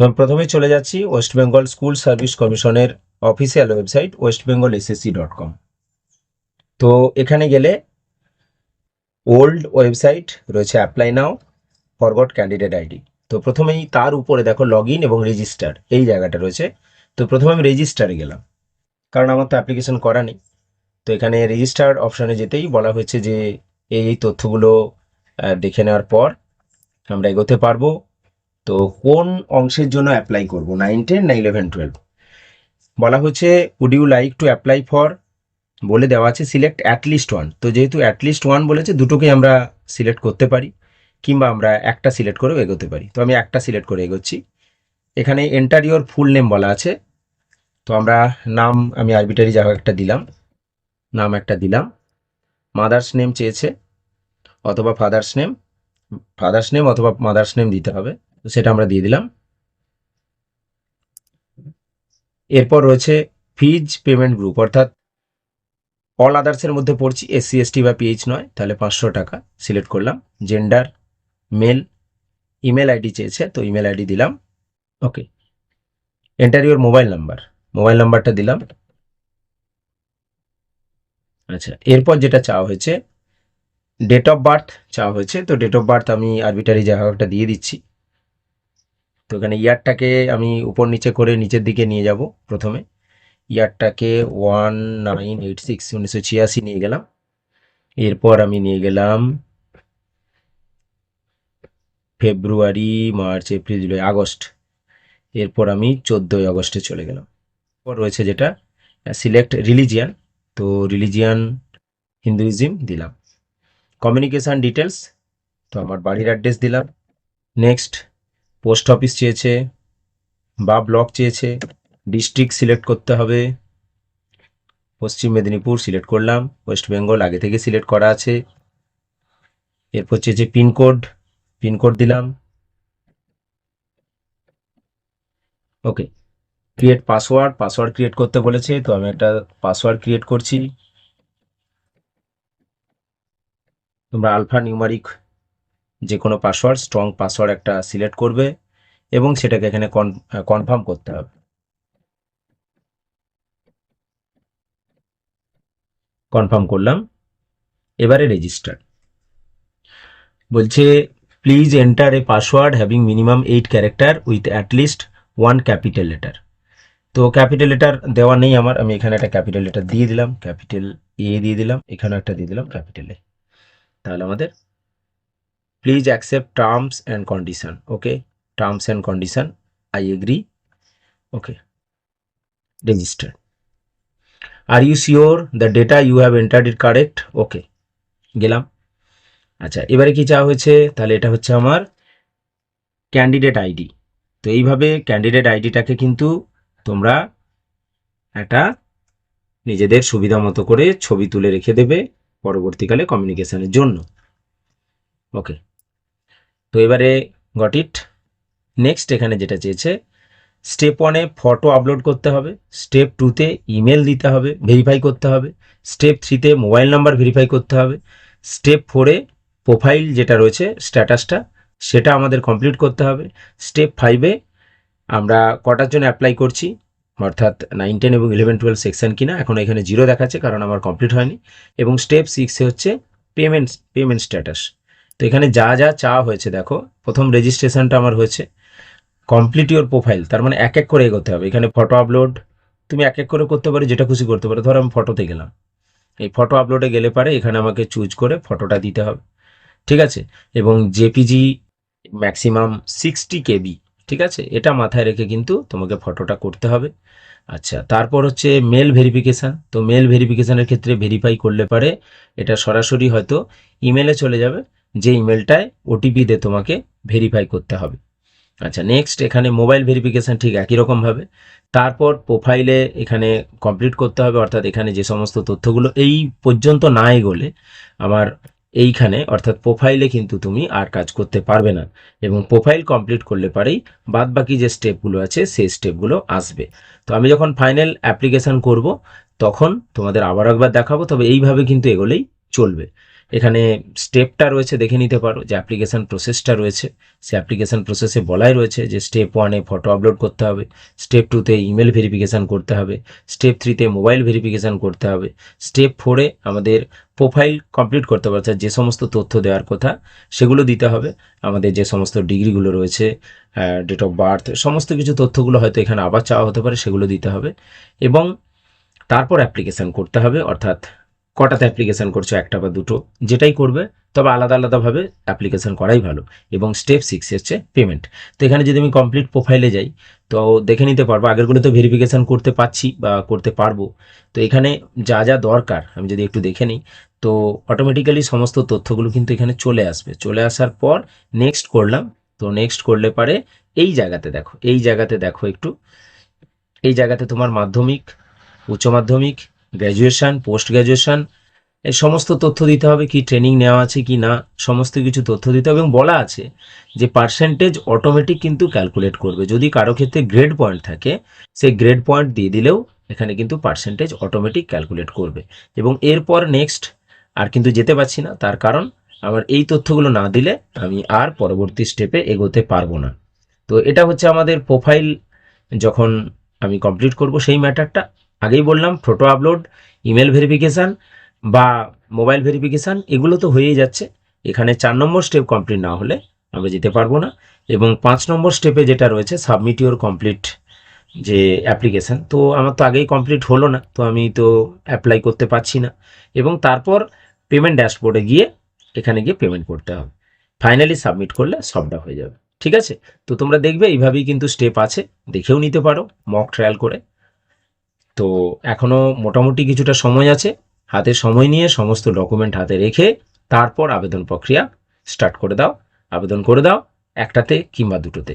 তো আমি প্রথমে চলে যাচ্ছি ওয়েস্ট বেঙ্গল স্কুল সার্ভিস কমিশনের official website west Bengal SSC dot com তো এখানে গেলে ওল্ড ওয়েবসাইট রয়েছে apply now forgot candidate ID তো প্রথমেই তার উপরে দেখো লগ এবং রেজিস্টার এই জায়গাটা রয়েছে। তো প্রথমে আমি রেজিস্টারে গেলাম, কারণ আমার তো অ্যাপ্লিকেশন করা নেই। তো এখানে রেজিস্টার অপশানে যেতেই বলা হয়েছে যে এই এই তথ্যগুলো দেখে নেওয়ার পর আমরা এগোতে পারব। তো কোন অংশের জন্য অ্যাপ্লাই করব? নাইন টেন না ইলেভেন টুয়েলভ বলা হচ্ছে would you like to apply for বলে দেওয়া আছে সিলেক্ট অ্যাটলিস্ট ওয়ান তো যেহেতু অ্যাটলিস্ট ওয়ান বলেছে দুটোকে আমরা সিলেক্ট করতে পারি, কিংবা আমরা একটা সিলেক্ট করেও এগোতে পারি। তো আমি একটা সিলেক্ট করে এগোচ্ছি। এখানে এন্টার ইওর ফুল নেম বলা আছে। তো আমরা নাম, আমি আরবিটারি যা একটা দিলাম, নাম একটা দিলাম। মাদার্স নেম চেয়েছে, অথবা ফাদার্স নেম ফাদার্স নেম অথবা মাদার্স নেম দিতে হবে। তো সেটা আমরা দিয়ে দিলাম। এরপর রয়েছে ফিজ পেমেন্ট গ্রুপ, অর্থাৎ অল আদার্সের মধ্যে পড়ছি, এসসি, এসটি বা পিএইচ নয়, তাহলে পাঁচশো টাকা সিলেক্ট করলাম। জেন্ডার, মেল, ইমেল আইডি চেয়েছে, তো ইমেল আইডি দিলাম। Okay, enter mobile number, mobile নাম্বারটা দিলাম। আচ্ছা এরপর যেটা চাওয়া হয়েছে, ডেট অফ বার্থ চাওয়া হয়েছে, তো ডেট অফ বার্থ আমি আরবিটারি একটা দিয়ে দিচ্ছি। তো এখানে ইয়ারটাকে আমি উপর নিচে করে নিচের দিকে নিয়ে যাব প্রথমে। ইয়ারটাকে ওয়ান নাইন এইট সিক্স উনিশশো ছিয়াশি নিয়ে গেলাম। এরপর আমি নিয়ে গেলাম ফেব্রুয়ারি, মার্চ, এপ্রিল, জুলাই, আগস্ট। এরপর আমি চোদ্দোই আগস্টে চলে গেলাম। এরপর রয়েছে যেটা সিলেক্ট রিলিজিয়ান তো রিলিজিয়ান হিন্দুইজম দিলাম। কমিউনিকেশান ডিটেলস তো আমার বাড়ির অ্যাড্রেস দিলাম। নেক্সট পোস্ট অফিস চেয়েছে বা ব্লক চেয়েছে, ডিস্ট্রিক্ট সিলেক্ট করতে হবে। পশ্চিম মেদিনীপুর সিলেক্ট করলাম, ওয়েস্ট বেঙ্গল আগে থেকে সিলেক্ট করা আছে। এরপর চেয়েছে পিনকোড পিনকোড দিলাম। Okay, create password password create করতে বলেছে, তো আমি একটা পাসওয়ার্ড ক্রিয়েট করছি। তোমরা আলফা নিউমারিক যে কোনো পাসওয়ার্ড, স্ট্রং পাসওয়ার্ড একটা সিলেক্ট করবে। এবং সেটাকে এখানে কনফার্ম করতে হবে। কনফার্ম করলাম। এবারে রেজিস্টার বলছে please enter a password having minimum eight character with at least one capital letter তো ক্যাপিটাল লেটার দেওয়া নেই আমার, আমি এখানে একটা ক্যাপিটাল লেটার দিয়ে দিলাম ক্যাপিটাল এ দিয়ে দিলাম এখানে একটা দিয়ে দিলাম ক্যাপিটাল এ তাহলে আমাদের please accept terms and condition okay terms and condition I agree okay register are you sure the data you have entered it correct okay গেলাম। আচ্ছা এবারে কি চাওয়া হয়েছে? তাহলে এটা হচ্ছে আমার ক্যান্ডিডেট আইডি তো এইভাবে ক্যান্ডিডেট আইডিটাকে কিন্তু তোমরা একটা নিজেদের সুবিধা মতো করে ছবি তুলে রেখে দেবে পরবর্তীকালে কমিউনিকেশনের জন্য। ওকে তো এবারে গট ইট নেক্সট এখানে যেটা চেয়েছে স্টেপ ওয়ানে ফটো আপলোড করতে হবে স্টেপ টুতে ইমেল দিতে হবে ভেরিফাই করতে হবে স্টেপ থ্রিতে মোবাইল নাম্বার ভেরিফাই করতে হবে স্টেপ ফোরে প্রোফাইল যেটা রয়েছে স্ট্যাটাসটা সেটা আমাদের কমপ্লিট করতে হবে স্টেপ ফাইভে আমরা কটার জন্য অ্যাপ্লাই করছি, অর্থাৎ নাইন টেন এবং ইলেভেন টুয়েলভ সেকশন কিনা, এখন এখানে জিরো দেখাচ্ছে কারণ আমার কমপ্লিট হয়নি, এবং স্টেপ সিক্সে হচ্ছে পেমেন্ট পেমেন্ট স্ট্যাটাস তো এখানে যা যা চাওয়া হয়েছে, দেখো, প্রথম রেজিস্ট্রেশনটা আমার হয়েছে কমপ্লিট ইওর প্রোফাইল তার মানে এক এক করে এগোতে হবে। এখানে ফটো আপলোড তুমি এক এক করে করতে পারো, যেটা খুশি করতে পারো। ধরো আমি ফটোতে গেলাম। এই ফটো আপলোডে গেলে পারে, এখানে আমাকে চুজ করে ফটোটা দিতে হবে। ঠিক আছে? এবং জেপিজি ম্যাক্সিমাম সিক্সটি কেবি ঠিক আছে? এটা মাথায় রেখে কিন্তু তোমাকে ফটোটা করতে হবে। আচ্ছা তারপর হচ্ছে মেল ভেরিফিকেশান তো মেল ভেরিফিকেশানের ক্ষেত্রে ভেরিফাই করলে পারে, এটা সরাসরি হয়তো ইমেলে চলে যাবে, যে ইমেলটায় ওটিপি দিয়ে তোমাকে ভেরিফাই করতে হবে। আচ্ছা নেক্সট এখানে মোবাইল ভেরিফিকেশান ঠিক একই রকমভাবে তারপর প্রোফাইলে এখানে কমপ্লিট করতে হবে, অর্থাৎ এখানে যে সমস্ত তথ্যগুলো এই পর্যন্ত না এগোলে আমার এইখানে, অর্থাৎ প্রোফাইলে কিন্তু তুমি আর কাজ করতে পারবে না এবং প্রোফাইল কমপ্লিট করলে পারেই বাদ বাকি যে স্টেপগুলো আছে, সেই স্টেপগুলো আসবে। তো আমি যখন ফাইনাল অ্যাপ্লিকেশান করব, তখন তোমাদের আবার একবার দেখাবো, তবে এইভাবে কিন্তু এগোলেই চলবে। এখানে স্টেপটা রয়েছে, দেখে নিতে পারো। যে অ্যাপ্লিকেশান প্রসেসটা রয়েছে সে অ্যাপ্লিকেশান প্রসেসে বলাই রয়েছে যে স্টেপ ওয়ানে ফটো আপলোড করতে হবে স্টেপ টুতে ইমেল ভেরিফিকেশান করতে হবে স্টেপ থ্রিতে মোবাইল ভেরিফিকেশান করতে হবে স্টেপ ফোরে আমাদের প্রোফাইল কমপ্লিট করতে হবে, অর্থাৎ যে সমস্ত তথ্য দেওয়ার কথা সেগুলো দিতে হবে। আমাদের যে সমস্ত ডিগ্রিগুলো রয়েছে ডেট অফ বার্থ সমস্ত কিছু তথ্যগুলো হয়তো এখানে আবার চাওয়া হতে পারে, সেগুলো দিতে হবে। এবং তারপর অ্যাপ্লিকেশান করতে হবে, অর্থাৎ কটাতে অ্যাপ্লিকেশান করছ, একটা বা দুটো, যেটাই করবে, তবে আলাদা আলাদাভাবে অ্যাপ্লিকেশান করাই ভালো। এবং স্টেপ সিক্স হচ্ছে পেমেন্ট তো এখানে যদি আমি কমপ্লিট প্রোফাইলে যাই, তো দেখে নিতে পারব, আগেরগুলো তো ভেরিফিকেশান করতে পারছি বা করতে পারব। তো এখানে যা যা দরকার, আমি যদি একটু দেখে নিই, তো অটোমেটিক্যালি সমস্ত তথ্যগুলো কিন্তু এখানে চলে আসবে। চলে আসার পর নেক্সট করলাম, তো নেক্সট করলে পারে এই জায়গাতে দেখো, এই জায়গাতে দেখো একটু, এই জায়গাতে তোমার মাধ্যমিক, উচ্চ মাধ্যমিক গ্র্যাজুয়েশন পোস্ট গ্র্যাজুয়েশন এই সমস্ত তথ্য দিতে হবে, কি ট্রেনিং নেওয়া আছে, কি না, সমস্ত কিছু তথ্য দিতে হবে এবং বলা আছে যে পার্সেন্টেজ অটোমেটিক কিন্তু ক্যালকুলেট করবে। যদি কারও ক্ষেত্রে গ্রেড পয়েন্ট থাকে, সেই গ্রেড পয়েন্ট দিয়ে দিলেও এখানে কিন্তু পার্সেন্টেজ অটোমেটিক ক্যালকুলেট করবে। এবং এরপর নেক্সট আর কিন্তু যেতে পারছি না, তার কারণ আমার এই তথ্যগুলো না দিলে আমি আর পরবর্তী স্টেপে এগোতে পারব না। তো এটা হচ্ছে আমাদের প্রোফাইল যখন আমি কমপ্লিট করব সেই ম্যাটারটা আগেই বললাম ফটো আপলোড ইমেল ভেরিফিকেশান বা মোবাইল ভেরিফিকেশান এগুলো তো হয়েই যাচ্ছে। এখানে চার নম্বর স্টেপ কমপ্লিট না হলে আমরা যেতে পারব না। এবং পাঁচ নম্বর স্টেপে যেটা রয়েছে সাবমিট ইউর কমপ্লিট যে অ্যাপ্লিকেশান তো আমার তো আগেই কমপ্লিট হলো না, তো আমি তো অ্যাপ্লাই করতে পারছি না। এবং তারপর পেমেন্ট ড্যাশবোর্ডে গিয়ে, এখানে গিয়ে পেমেন্ট করতে হবে। ফাইনালি সাবমিট করলে সবটা হয়ে যাবে। ঠিক আছে? তো তোমরা দেখবে, এইভাবেই কিন্তু স্টেপ আছে। দেখেও নিতে পারো মক ট্রায়াল করে। তো এখনও মোটামুটি কিছুটা সময় আছে। হাতে সময় নিয়ে সমস্ত ডকুমেন্ট হাতে রেখে তারপর আবেদন প্রক্রিয়া স্টার্ট করে দাও। আবেদন করে দাও একটাতে কিংবা দুটোতে।